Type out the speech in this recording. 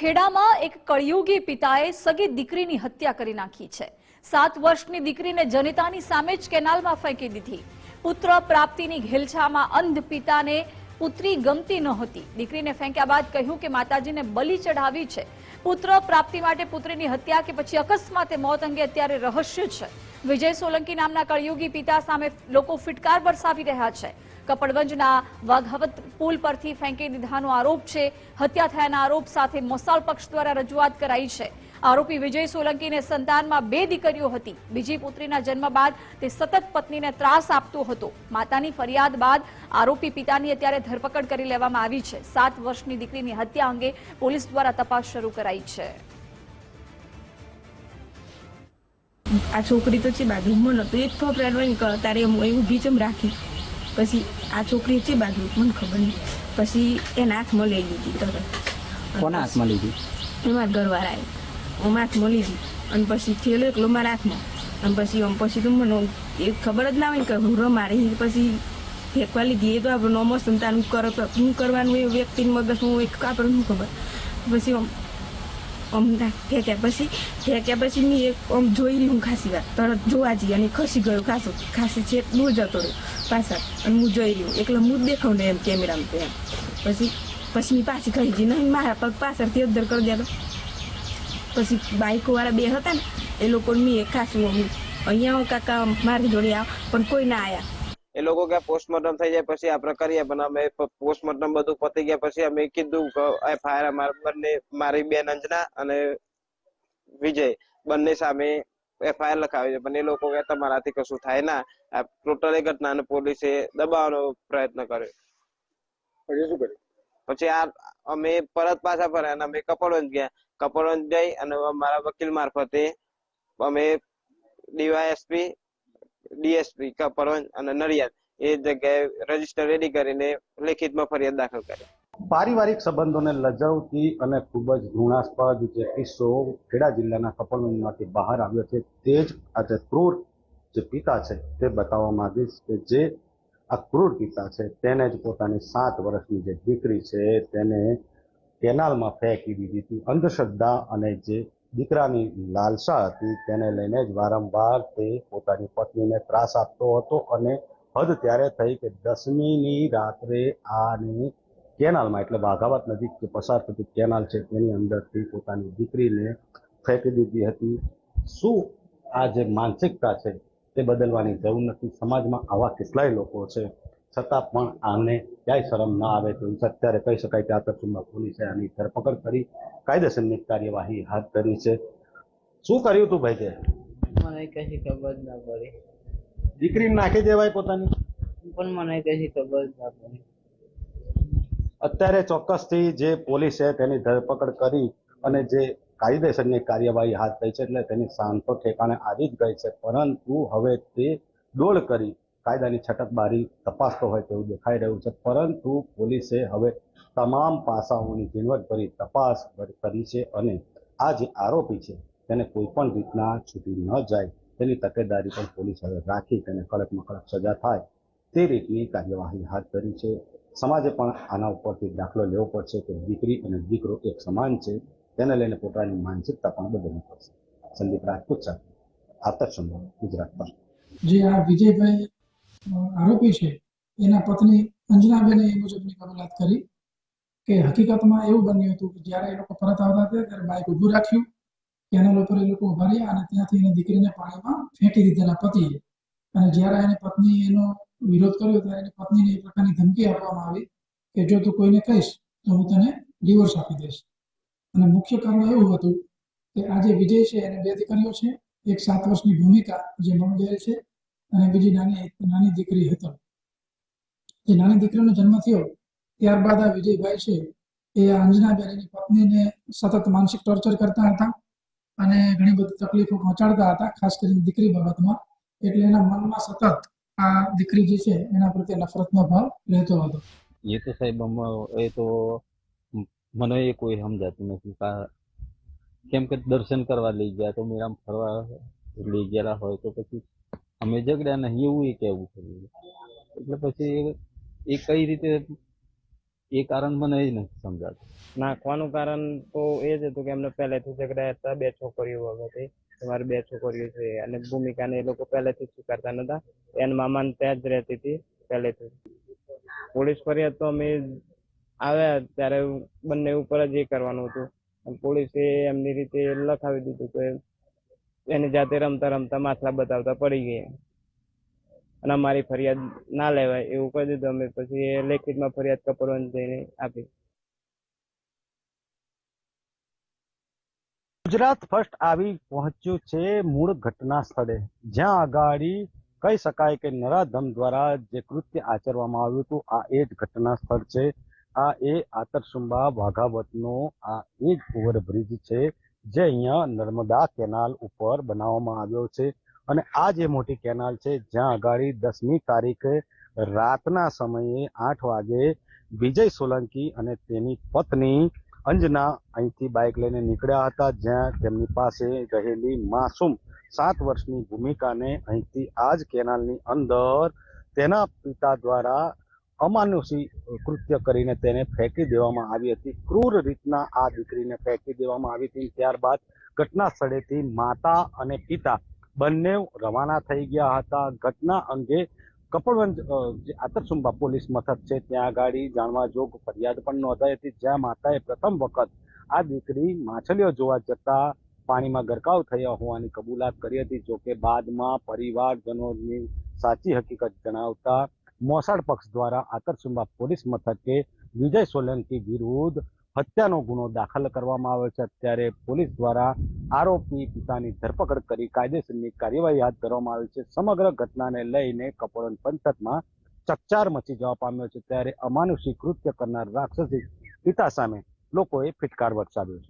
ખેડામાં એક કળિયુગી પિતાએ સગી દીકરીની હત્યા કરી નાખી છે. સાત વર્ષની દીકરીને જનિતાની સામે જ કેનાલમાં ફેંકી દીધી. પુત્ર પ્રાપ્તિની ઘેલછામાં અંધ પિતાને પુત્રી ગમતી નહોતી દીકરીને ફેંક્યા બાદ કહ્યું કે માતાજીને બલિ ચઢાવી છે. પુત્ર પ્રાપ્તિ માટે પુત્રીની હત્યા કે પછી અકસ્માતે મોત અંગે અત્યારે રહસ્ય છે. વિજય સોલંકી નામના કળિયુગી પિતા સામે લોકો ફિટકાર વરસાવી રહ્યા છે. કપડવંજના વાઘાવત પુલ પરથી ફેંકી દીધાનો આરોપ છે. હત્યા થયાના આરોપ સાથે મોસાળ પક્ષ દ્વારા રજૂઆત કરાઈ છે. આરોપી વિજય સોલંકીને સંતાનમાં બે દીકરીઓ હતી. બીજી પુત્રીના જન્મ બાદ તે સતત પત્નીને ત્રાસ આપતો હતો. માતાની ફરિયાદ બાદ આરોપી પિતાની અત્યારે ધરપકડ કરી લેવામાં આવી છે. સાત વર્ષની દીકરીની હત્યા અંગે પોલીસ દ્વારા તપાસ શરૂ કરાઈ છે. આ છોકરી તો છે બાજુ નહોતો એક ખબર હોય ને તારે હું એવું ઊભી ચમ રાખી. પછી આ છોકરી છે બાજુ મને ખબર નહીં. પછી એના હાથમાં લઈ લીધી તરત. કોના હાથમાં લીધી? એમાં ઘરવાળાએ. હું હાથમાં લીધી. અને પછી થયેલો એકલો મારા હાથમાં. અને પછી આમ પછી તો મને એ ખબર જ ના હોય ને કે હું મારી પછી ફેંકવા લીધી. એ તો આપણે નોમો સંતાન કર હું કરવાનું એ વ્યક્તિનું મગજ હું એક આપણે શું ખબર. પછી આમ ફેંક્યા પછી ફેંક્યા પછી મેં એક આમ જોઈ રહી હું ખાસી વાર. તરત જોવા જઈએ અને ખસી ગયો ખાસો. ખાસી છે દૂર જતો રહ્યો, પાછળ. અને હું જોઈ રહ્યું એટલે હું જ દેખાવ ને એમ કેમેરામાં તો એમ. પછી પછી મેં પાછી ખાઈ જઈને મારા પગ પાછળથી અદ્દર કરી દેતો. પછી બાઇકોવાળા બે હતા ને, એ લોકો મેં ખાસું અહીંયા અહીંયા કાકા મારી જોડે આવ, પણ કોઈ ના આવ્યા એ લોકો કે પોસ્ટમોર્ટમ થઈ જાય પછી આપણે કરીએ પણ અમે પોસ્ટમોર્ટમ બધું પતી ગયા પછી અમે કીધું કે એફઆઈઆર અમારા બંને મારી બેન અંજના અને વિજય બંને સામે એફઆઈઆર લખાવી છે. પણ એ લોકો કે તમારાથી કશું થાય ના. આ ટોટલ ઘટનાને પોલીસે દબાવવાનો પ્રયત્ન કર્યો. પછી શું કર્યું? પછી આ અમે પરત પાછા ફર્યા અને અમે કપડવંજ ગયા. કપડવંજ જઈ અને અમારા વકીલ મારફતે અમે ડીવાયએસપી ડીએસપી કપડવંજ અને નડિયાદ એ જગ્યાએ રજિસ્ટર રેડી કરીને લેખિતમાં ફરિયાદ દાખલ કરી. પારિવારિક સંબંધોને લજાવતી અને ખૂબ જ ઘૃણાસ્પદ જે કિસ્સો ખેડા જિલ્લાના કપલમાંથી બહાર આવ્યો છે, તે જ આજે ક્રૂર જે પિતા છે તે બતાવવા માંગીશ કે જે આ ક્રૂર પિતા છે તેને જ પોતાની સાત વર્ષની જે દીકરી છે તેને કેનાલમાં ફેંકી દીધી હતી. અંધશ્રદ્ધા અને જે દીકરાની લાલસા હતી, તેને લઈને જ વારંવાર તે પોતાની પત્નીને ત્રાસ આપતો હતો અને હદ ત્યારે થઈ કે દસમીની રાત્રે આને કેનાલમાં, એટલે વાઘાવત નજીક જે પસાર થતી કેનાલ છે તેની અંદરથી પોતાની દીકરીને ફેંકી દીધી હતી. શું આ જે માનસિકતા છે તે બદલવાની જરૂર નથી? સમાજમાં આવા કેટલાય લોકો છે છતાં પણ આને ક્યાંય શરમ ના આવે તેવું છે. અત્યારે કહી શકાય કે આતરસુંદા પોલીસે આની ધરપકડ કરી કાયદેસરની કાર્યવાહી હાથ ધરી છે. શું કર્યું તું ભાઈ તે? મને કશી ખબર ના પડી. દીકરી નાખી દેવાય પોતાની? પણ મને કશી ખબર ના પડી. અત્યારે ચોક્કસથી જે પોલીસે તેની ધરપકડ કરી અને જે કાયદેસરની કાર્યવાહી હાથ ધરી છે એટલે તેની શાંતો ઠેકાણે આવી જ ગઈ છે. પરંતુ હવે તે ડોળ કરી કાયદાની છટકબારી તપાસતો હોય તેવું દેખાઈ રહ્યું છે. પરંતુ પોલીસે હવે તમામ પાસાઓની ઝીણવટભરી તપાસ કરી છે અને આ જે આરોપી છે તેને કોઈ પણ રીતના છૂટી ન જાય. તેની તકેદારી પણ પોલીસ હવે રાખી તેને કડકમાં કડક સજા થાય તે રીતની કાર્યવાહી હાથ ધરી છે. સમાજે પણ આના ઉપરથી દાખલો લેવો પડશે કે દીકરી અને દીકરો એક સમાન છે. તેને લઈને પોતાની માનસિકતા પણ બદલવી પડશે. સંદીપ રાજપૂત સાથે આતર સંભાવ ગુજરાત પર. જી આ વિજયભાઈ આરોપી છે, એના પત્ની અંજનાબેને એ મુજબની કબૂલાત કરી કે હકીકતમાં એવું બન્યું હતું કે જ્યારે એ લોકો પરત આવતા હતા ત્યારે બાઇક ઊભું રાખ્યું, કેનલ ઉપર એ લોકો ઊભા રહ્યા અને ત્યાંથી એની દીકરીને પાણીમાં ફેંકી દીધેલા પતિએ. અને જ્યારે એની પત્ની એનો વિરોધ કર્યો ત્યારે એની પત્નીને એ પ્રકારની ધમકી આપવામાં આવી કે જો તું કોઈને કહીશ તો હું તને ડિવોર્સ આપી દઈશ. અને મુખ્ય કારણ એવું હતું કે આ જે વિજય છે એને બે દીકરીઓ છે, એક સાત વર્ષની ભૂમિકા જે મળી ગયેલ છે અને બીજી નાની નાની દીકરી હેતલ જે નાની દીકરીનો જન્મ થયો, ત્યારબાદ આ વિજયભાઈ છે, એ અંજનાબેન એની પત્નીને સતત માનસિક ટોર્ચર કરતા હતા અને ઘણી બધી તકલીફો પહોંચાડતા હતા, ખાસ કરીને દીકરી બાબતમાં. એટલે એના મનમાં સતત આ દીકરી જે છે, એના પ્રત્યે નફરતનો ભાવ રહેતો હતો. એ તો સાહેબ એ તો મને એ કોઈ સમજાતું નથી. કેમ કે દર્શન કરવા લઈ ગયા તો મેળામાં ફરવા લઈ ગયેલા હોય તો પછી અમે ઝઘડ્યા નહીં એવું એ કહેવું છે એટલે પછી એ- કઈ રીતે એ કારણ મને એ નથી સમજાતું. નાખવાનું કારણ તો એ જ હતું કે એમને પહેલેથી ઝઘડા હતા બે છોકરીઓ વખતે તમારે બે છોકરીઓ છે અને ભૂમિકાને એ લોકો પહેલેથી સ્વીકારતા નતા. એના મામા ત્યાં જ રહેતી હતી પહેલેથી. પોલીસ ફરિયાદ તો અમે આવ્યા ત્યારે બંને ઉપર જ એ કરવાનું હતું. પોલીસે એમની રીતે લખાવી દીધું કે એની જાતે રમતા રમતા માછલા બતાવતા પડી ગયા. અને અમારી ફરિયાદ ના લેવાય એવું કહી દીધું અમે. પછી એ લેખિતમાં ફરિયાદ કપડવંજ જઈને આપી. ગુજરાત ફર્સ્ટ આવી પહોંચ્યું છે મૂળ ઘટના સ્થળે. જ્યાં આગાડી કહી શકાય કે નરાધમ દ્વારા જે કૃત્ય આચરવામાં આવ્યું હતું, આ એ જ ઘટના સ્થળ છે. આ એ આતરસુંબા વાઘાવતનો આ એ જ ઓવરબ્રિજ છે. જે અહીંયા નર્મદા કેનાલ ઉપર બનાવવામાં આવ્યો છે. અને આ જે મોટી કેનાલ છે, જ્યાં આગાડી દસમી તારીખે રાતના સમયે આઠ વાગે વિજય સોલંકી અને તેની પત્ની અંજના અહીંથી બાઇક લઈને નીકળ્યા હતા, જ્યાં તેમની પાસે રહેલી માસૂમ સાત વર્ષની ભૂમિકાને અહીંથી આ જ કેનાલની અંદર તેના પિતા દ્વારા અમાનુષી કૃત્ય કરીને તેને ફેંકી દેવામાં આવી હતી. ક્રૂર રીતના આ દીકરીને ફેંકી દેવામાં આવી હતી. ત્યારબાદ ઘટના સ્થળેથી માતા અને પિતા બંને રવાના થઈ ગયા હતા. ઘટના અંગે કપડવંજ જે આતરસુંબા પોલીસ મથક છે, ત્યાં આગળ જાણવા જોગ ફરિયાદ પણ નોંધાઈ હતી. જ્યાં માતાએ પ્રથમ વખત આ દીકરી માછલીઓ જોવા જતા પાણીમાં ગરકાવ થયા હોવાની કબૂલાત કરી હતી, જોકે બાદમાં પરિવારજનોની સાચી હકીકત જણાવતા મોસાળ પક્ષ દ્વારા આતરસુંબા પોલીસ મથકે વિજય સોલંકી વિરુદ્ધ હત્યાનો ગુનો દાખલ કરવામાં આવ્યો છે. અત્યારે પોલીસ દ્વારા આરોપી પિતાની ધરપકડ કરી કાયદેસરની કાર્યવાહી હાથ ધરવામાં આવી છે. સમગ્ર ઘટનાને લઈને કપોરન પંથકમાં ચકચાર મચી જવા પામ્યો છે. ત્યારે અમાનુષી કૃત્ય કરનાર રાક્ષસી પિતા સામે લોકોએ ફિટકાર વરસાવ્યો છે.